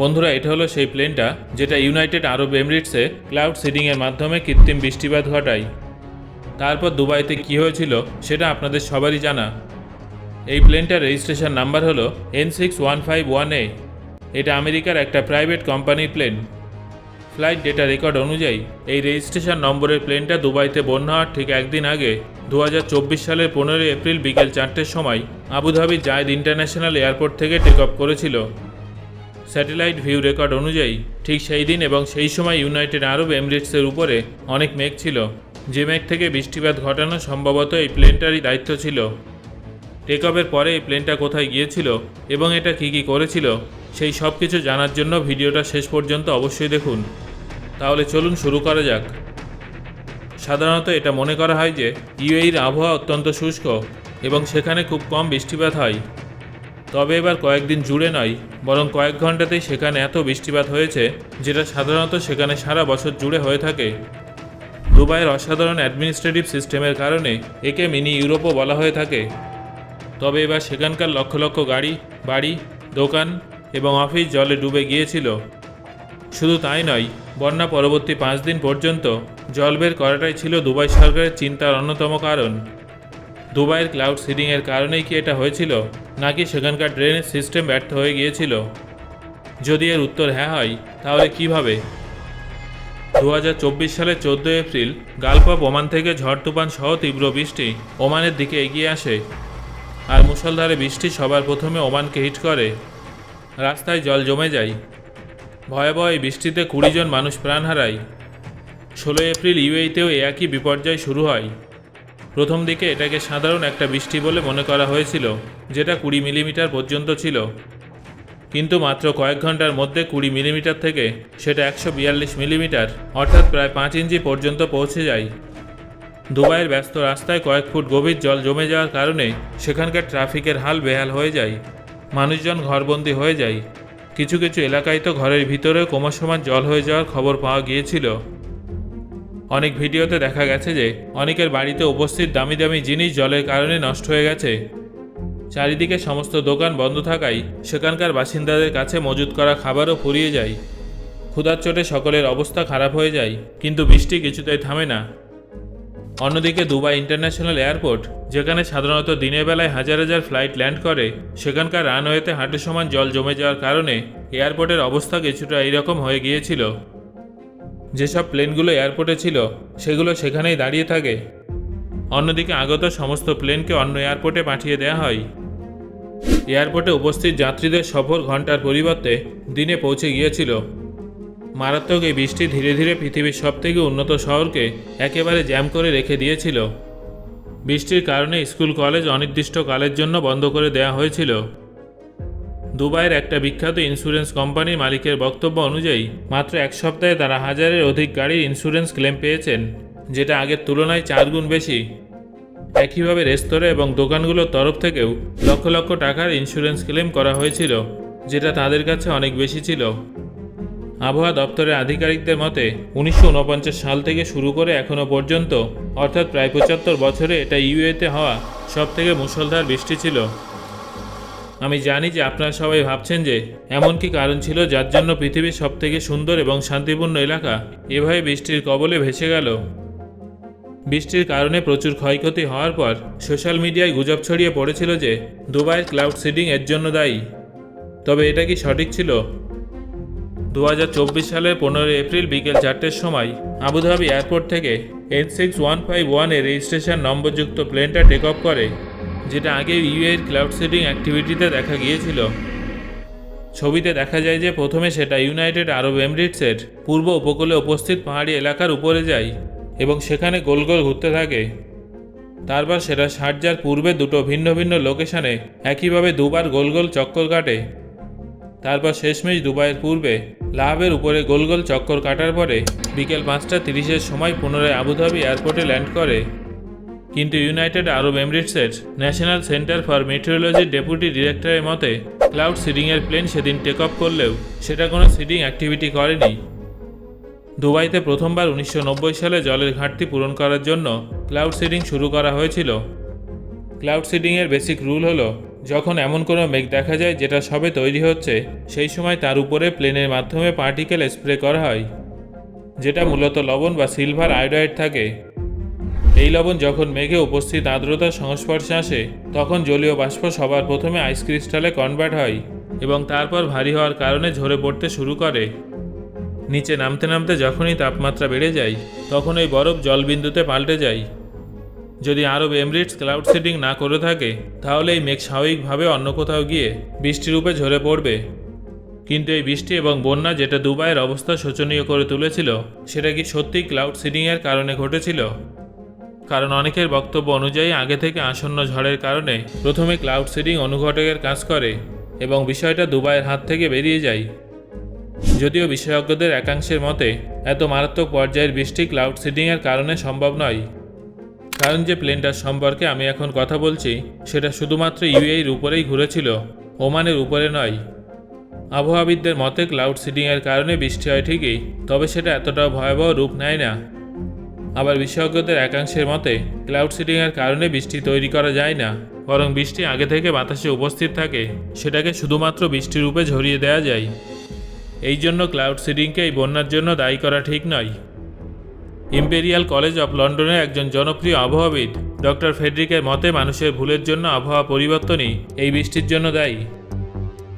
বন্ধুরা, এটা হলো সেই প্লেনটা যেটা ইউনাইটেড আরব এমিরেটসে ক্লাউড সিডিংয়ের মাধ্যমে কৃত্রিম বৃষ্টিপাত ঘটায়। তারপর দুবাইতে কি হয়েছিল সেটা আপনাদের সবারই জানা। এই প্লেনটার রেজিস্ট্রেশন নাম্বার হলো N six one five one A. এটা আমেরিকার একটা প্রাইভেট কোম্পানির প্লেন। ফ্লাইট ডেটা রেকর্ড অনুযায়ী এই রেজিস্ট্রেশন নম্বরের প্লেনটা দুবাইতে বন্যা হওয়ার ঠিক একদিন আগে দু হাজার চব্বিশ সালের পনেরোই এপ্রিল বিকেল চারটের সময় Abu Dhabi Zayed international airport থেকে টেক অফ করেছিল। স্যাটেলাইট ভিউ রেকর্ড অনুযায়ী ঠিক সেই দিন এবং সেই সময় ইউনাইটেড আরব এমিরেটসের উপরে অনেক মেঘ ছিল। যে মেঘ থেকে বৃষ্টিপাত ঘটানো সম্ভবত এই প্লেনটারই দায়িত্ব ছিল। টেক অফের পরে এই প্লেনটা কোথায় গিয়েছিল এবং এটা কী কী করেছিল, সেই সব কিছু জানার জন্য ভিডিওটা শেষ পর্যন্ত অবশ্যই দেখুন। তাহলে চলুন শুরু করা যাক। সাধারণত এটা মনে করা হয় যে, ইউএইর আবহাওয়া অত্যন্ত শুষ্ক এবং সেখানে খুব কম বৃষ্টিপাত হয়। তবে এবার কয়েকদিন জুড়ে নয়, বরং কয়েক ঘন্টাতেই সেখানে এত বৃষ্টিপাত হয়েছে, যেটা সাধারণত সেখানে সারা বছর জুড়ে হয়ে থাকে। দুবাইয়ের অসাধারণ অ্যাডমিনিস্ট্রেটিভ সিস্টেমের কারণে একে মিনি ইউরোপও বলা হয়ে থাকে। তবে এবার সেখানকার লক্ষ লক্ষ গাড়ি, বাড়ি, দোকান এবং অফিস জলে ডুবে গিয়েছিল। শুধু তাই নয়, বন্যা পরবর্তী পাঁচ দিন পর্যন্ত জল বের করাটাই ছিল দুবাই সরকারের চিন্তার অন্যতম কারণ। দুবাইয়ের ক্লাউড সিডিংয়ের কারণেই কি এটা হয়েছিল? নাকি সেখানকার ড্রেনেজ সিস্টেম ব্যর্থ হয়ে গিয়েছিল? যদি এর উত্তর হ্যাঁ হয়, তাহলে কীভাবে? দু সালের চোদ্দ এপ্রিল অফ ওমান থেকে ঝড় তুফান সহ তীব্র বৃষ্টি ওমানের দিকে এগিয়ে আসে। আর মুষলধারে বৃষ্টি সবার প্রথমে ওমানকে হিট করে। রাস্তায় জল জমে যায়। ভয়াবহ এই বৃষ্টিতে কুড়ি জন মানুষ প্রাণ হারায়। ষোলো এপ্রিল ইউএইতেও একই বিপর্যয় শুরু হয়। প্রথম দিকে এটাকে সাধারণ একটা বৃষ্টি বলে মনে করা হয়েছিল, যেটা কুড়ি মিলিমিটার পর্যন্ত ছিল। কিন্তু মাত্র কয়েক ঘণ্টার মধ্যে কুড়ি মিলিমিটার থেকে সেটা একশো বিয়াল্লিশ মিলিমিটার, অর্থাৎ প্রায় পাঁচ ইঞ্চি পর্যন্ত পৌঁছে যায়। দুবাইয়ের ব্যস্ত রাস্তায় কয়েক ফুট গভীর জল জমে যাওয়ার কারণে সেখানকার ট্রাফিকের হাল বেহাল হয়ে যায়, মানুষজন ঘরবন্দি হয়ে যায়। কিছু কিছু এলাকায় তো ঘরের ভিতরেও ক্রমসমান জল হয়ে যাওয়ার খবর পাওয়া গিয়েছিল। অনেক ভিডিওতে দেখা গেছে যে অনেকের বাড়িতে উপস্থিত দামি দামি জিনিস জলের কারণে নষ্ট হয়ে গেছে। চারিদিকে সমস্ত দোকান বন্ধ থাকায় সেখানকার বাসিন্দাদের কাছে মজুত করা খাবারও ফুরিয়ে যায়। ক্ষুধার চোটে সকলের অবস্থা খারাপ হয়ে যায়, কিন্তু বৃষ্টি কিছুতেই থামে না। অন্যদিকে দুবাই ইন্টারন্যাশনাল এয়ারপোর্ট, যেখানে সাধারণত দিনের বেলায় হাজার হাজার ফ্লাইট ল্যান্ড করে, সেখানকার রানওয়েতে হাঁটু সমান জল জমে যাওয়ার কারণে এয়ারপোর্টের অবস্থা কিছুটা এইরকম হয়ে গিয়েছিল। যেসব প্লেনগুলো এয়ারপোর্টে ছিল, সেগুলো সেখানেই দাঁড়িয়ে থাকে। অন্যদিকে আগত সমস্ত প্লেনকে অন্য এয়ারপোর্টে পাঠিয়ে দেওয়া হয়। এয়ারপোর্টে উপস্থিত যাত্রীদের সফর ঘণ্টার পরিবর্তে দিনে পৌঁছে গিয়েছিল। মারাত্মক এই বৃষ্টি ধীরে ধীরে পৃথিবীর সবথেকে উন্নত শহরকে একেবারে জ্যাম করে রেখে দিয়েছিল। বৃষ্টির কারণে স্কুল কলেজ অনির্দিষ্টকালের জন্য বন্ধ করে দেওয়া হয়েছিল। দুবাইয়ের একটা বিখ্যাত ইন্স্যুরেন্স কোম্পানির মালিকের বক্তব্য অনুযায়ী, মাত্র এক সপ্তাহে তারা হাজারের অধিক গাড়ির ইন্স্যুরেন্স ক্লেম পেয়েছেন, যেটা আগের তুলনায় চার গুণ বেশি। একইভাবে রেস্তোরাঁ এবং দোকানগুলোর তরফ থেকেও লক্ষ লক্ষ টাকার ইন্স্যুরেন্স ক্লেম করা হয়েছিল, যেটা তাদের কাছে অনেক বেশি ছিল। আবহাওয়া দপ্তরের আধিকারিকদের মতে, উনিশশো উনপঞ্চাশ সাল থেকে শুরু করে এখনও পর্যন্ত, অর্থাৎ প্রায় পঁচাত্তর বছরে এটা ইউএতে হওয়া সব থেকে মুষলধার বৃষ্টি ছিল। আমি জানি যে আপনারা সবাই ভাবছেন যে এমন কি কারণ ছিল যার জন্য পৃথিবীর সব থেকে সুন্দর এবং শান্তিপূর্ণ এলাকা এভাবে বৃষ্টির কবলে ভেসে গেল। বৃষ্টির কারণে প্রচুর ক্ষয়ক্ষতি হওয়ার পর সোশ্যাল মিডিয়ায় গুজব ছড়িয়ে পড়েছিল যে দুবাইয়ের ক্লাউড সিডিং এর জন্য দায়ী। তবে এটা কি সঠিক ছিল? দু হাজার চব্বিশ সালের পনেরোই এপ্রিল বিকেল চারটের সময় আবুধাবি এয়ারপোর্ট থেকে এন সিক্স ওয়ান ফাইভ ওয়ানের রেজিস্ট্রেশন নম্বরযুক্ত প্লেনটা টেক অফ করে। যেটা আগে ইউএর ক্লাউড সিডিং অ্যাক্টিভিটিতে দেখা গিয়েছিল। ছবিতে দেখা যায় যে প্রথমে সেটা ইউনাইটেড আরব এমিরেটসের পূর্ব উপকূলে উপস্থিত পাহাড়ি এলাকার উপরে যায় এবং সেখানে গোল গোল ঘুরতে থাকে। তারপর সেটা শারজার পূর্বে দুটো ভিন্ন ভিন্ন লোকেশনে একইভাবে দুবার গোল গোল চক্কর কাটে। তারপর শেষমেশ দুবাইয়ের পূর্বে লাভের উপরে গোল গোল চক্কর কাটার পরে বিকেল পাঁচটা তিরিশের সময় পুনরায় আবুধাবি এয়ারপোর্টে ল্যান্ড করে। কিন্তু ইউনাইটেড আরব এমিরেটসের ন্যাশনাল সেন্টার ফর মেটেরিওলজির ডেপুটি ডিরেক্টরের মতে, ক্লাউড সিডিংয়ের প্লেন সেদিন টেক অফ করলেও সেটা কোনো সিডিং অ্যাক্টিভিটি করেনি। দুবাইতে প্রথমবার উনিশশো নব্বই সালে জলের ঘাটতি পূরণ করার জন্য ক্লাউড সিডিং শুরু করা হয়েছিল। ক্লাউড সিডিংয়ের বেসিক রুল হলো, যখন এমন কোনো মেঘ দেখা যায় যেটা সবে তৈরি হচ্ছে, সেই সময় তার উপরে প্লেনের মাধ্যমে পার্টিকেল স্প্রে করা হয়, যেটা মূলত লবণ বা সিলভার আয়োডাইড থাকে। এই লবণ যখন মেঘে উপস্থিত আর্দ্রতার সংস্পর্শে আসে, তখন জলীয় বাষ্প সবার প্রথমে আইস ক্রিস্টালে কনভার্ট হয় এবং তারপর ভারী হওয়ার কারণে ঝরে পড়তে শুরু করে। নিচে নামতে নামতে যখনই তাপমাত্রা বেড়ে যায়, তখন ওই বরফ জলবিন্দুতে পাল্টে যায়। যদি আরব এমরিটস ক্লাউড সিডিং না করে থাকে, তাহলে এই মেঘ স্বাভাবিকভাবে অন্য কোথাও গিয়ে বৃষ্টিরূপে ঝরে পড়বে। কিন্তু এই বৃষ্টি এবং বন্যা যেটা দুবাইয়ের অবস্থা শোচনীয় করে তুলেছিল, সেটা কি সত্যিই ক্লাউড সিডিংয়ের কারণে ঘটেছিল? কারণ অনেকের বক্তব্য অনুযায়ী আগে থেকে আসন্ন ঝড়ের কারণে প্রথমে ক্লাউড সিডিং অনুঘটকের কাজ করে এবং বিষয়টা দুবাইয়ের হাত থেকে বেরিয়ে যায়। যদিও বিশেষজ্ঞদের একাংশের মতে, এত মারাত্মক পর্যায়ের বৃষ্টি ক্লাউড সিডিংয়ের কারণে সম্ভব নয়। কারণ যে প্লেনটার সম্পর্কে আমি এখন কথা বলছি, সেটা শুধুমাত্র ইউএইর উপরেই ঘুরেছিল, ওমানের উপরে নয়। আবহাওয়াবিদদের মতে ক্লাউড সিডিংয়ের কারণে বৃষ্টি হয় ঠিকই, তবে সেটা এতটাও ভয়াবহ রূপ নেয় না। আবার বিশেষজ্ঞদের একাংশের মতে ক্লাউড সিডিংয়ের কারণে বৃষ্টি তৈরি করা যায় না, বরং বৃষ্টি আগে থেকে বাতাসে উপস্থিত থাকে, সেটাকে শুধুমাত্র বৃষ্টির রূপে ঝরিয়ে দেওয়া যায়। এই জন্য ক্লাউড সিডিংকে এই বন্যার জন্য দায়ী করা ঠিক নয়। ইম্পেরিয়াল কলেজ অফ লন্ডনের একজন জনপ্রিয় আবহাওয়াবিদ, ডক্টর ফেডরিকের মতে মানুষের ভুলের জন্য আবহাওয়া পরিবর্তনই এই বৃষ্টির জন্য দায়ী।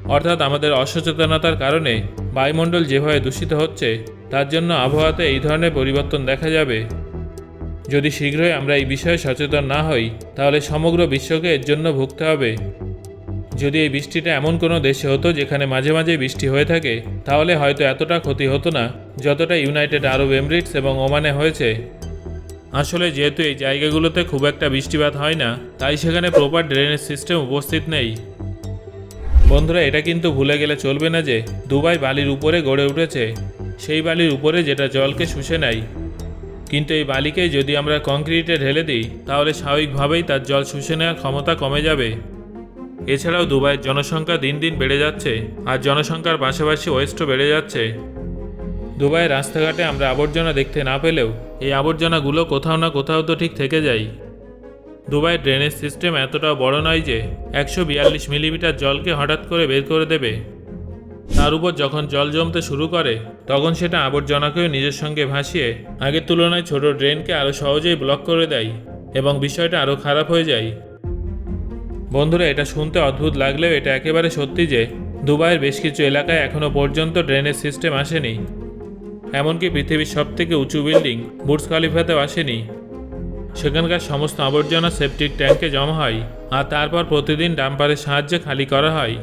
অর্থাৎ আমাদের অসচেতনতার কারণে বায়ুমণ্ডল যেভাবে দূষিত হচ্ছে, তার জন্য আবহাওয়াতে এই ধরনের পরিবর্তন দেখা যাবে। যদি শীঘ্রই আমরা এই বিষয়ে সচেতন না হই, তাহলে সমগ্র বিশ্বকে এর জন্য ভুগতে হবে। যদি এই বৃষ্টিটা এমন কোনো দেশে হতো যেখানে মাঝে মাঝে বৃষ্টি হয়ে থাকে, তাহলে হয়তো এতটা ক্ষতি হতো না যতটা ইউনাইটেড আরব এমরিটস এবং ওমানে হয়েছে। আসলে যেহেতু এই জায়গাগুলোতে খুব একটা বৃষ্টিপাত হয় না, তাই সেখানে প্রপার ড্রেনেজ সিস্টেম উপস্থিত নেই। বন্ধুরা, এটা কিন্তু ভুলে গেলে চলবে না যে, দুবাই বালির উপরে গড়ে উঠেছে। সেই বালির উপরে যেটা জলকে শুষে নেয় কিন্তু এই বালিকে যদি আমরা কংক্রিটে ঢেলে দিই, তাহলে স্বাভাবিকভাবেই তার জল শুষে নেওয়ার ক্ষমতা কমে যাবে। এছাড়াও দুবাইয়ের জনসংখ্যা দিন দিন বেড়ে যাচ্ছে, আর জনসংখ্যার পাশাপাশি ওয়েস্টও বেড়ে যাচ্ছে। দুবাইয়ের রাস্তাঘাটে আমরা আবর্জনা দেখতে না পেলেও এই আবর্জনাগুলো কোথাও না কোথাও তো ঠিক থেকে যায়। দুবাইয়ের ড্রেনেজ সিস্টেম এতটাও বড় নয় যে একশো বিয়াল্লিশ মিলিমিটার জলকে হঠাৎ করে বের করে দেবে। তার উপর যখন জল জমতে শুরু করে, তখন সেটা আবর্জনাকেও নিজের সঙ্গে ভাসিয়ে, আগের তুলনায় ছোট ড্রেনকে আরও সহজেই ব্লক করে দেয় এবং বিষয়টা আরও খারাপ হয়ে যায়। বন্ধুরা, এটা শুনতে অদ্ভুত লাগলেও এটা একেবারে সত্যি যে, দুবাইয়ের বেশ কিছু এলাকায় এখনও পর্যন্ত ড্রেনেজ সিস্টেম আসেনি। এমনকি পৃথিবীর সবথেকে উঁচু বিল্ডিং বুর্জ খালিফাতেও আসেনি। সেখানকার সমস্ত আবর্জনা সেপটিক ট্যাঙ্কে জমা হয় আর তারপর প্রতিদিন ডাম্পারের সাহায্যে খালি করা হয়।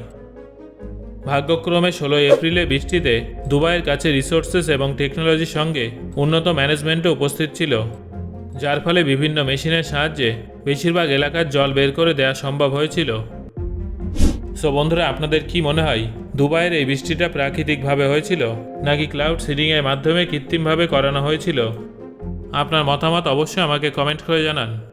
ভাগ্যক্রমে ষোলোই এপ্রিলে বৃষ্টিতে দুবাইয়ের কাছে রিসোর্সেস এবং টেকনোলজির সঙ্গে উন্নত ম্যানেজমেন্টও উপস্থিত ছিল, যার ফলে বিভিন্ন মেশিনের সাহায্যে বেশিরভাগ এলাকার জল বের করে দেওয়া সম্ভব হয়েছিল। সো বন্ধুরা, আপনাদের কি মনে হয়, দুবাইয়ের এই বৃষ্টিটা প্রাকৃতিকভাবে হয়েছিল, নাকি ক্লাউড সিডিংয়ের মাধ্যমে কৃত্রিমভাবে করানো হয়েছিল? আপনার মতামত অবশ্যই আমাকে কমেন্ট করে জানান।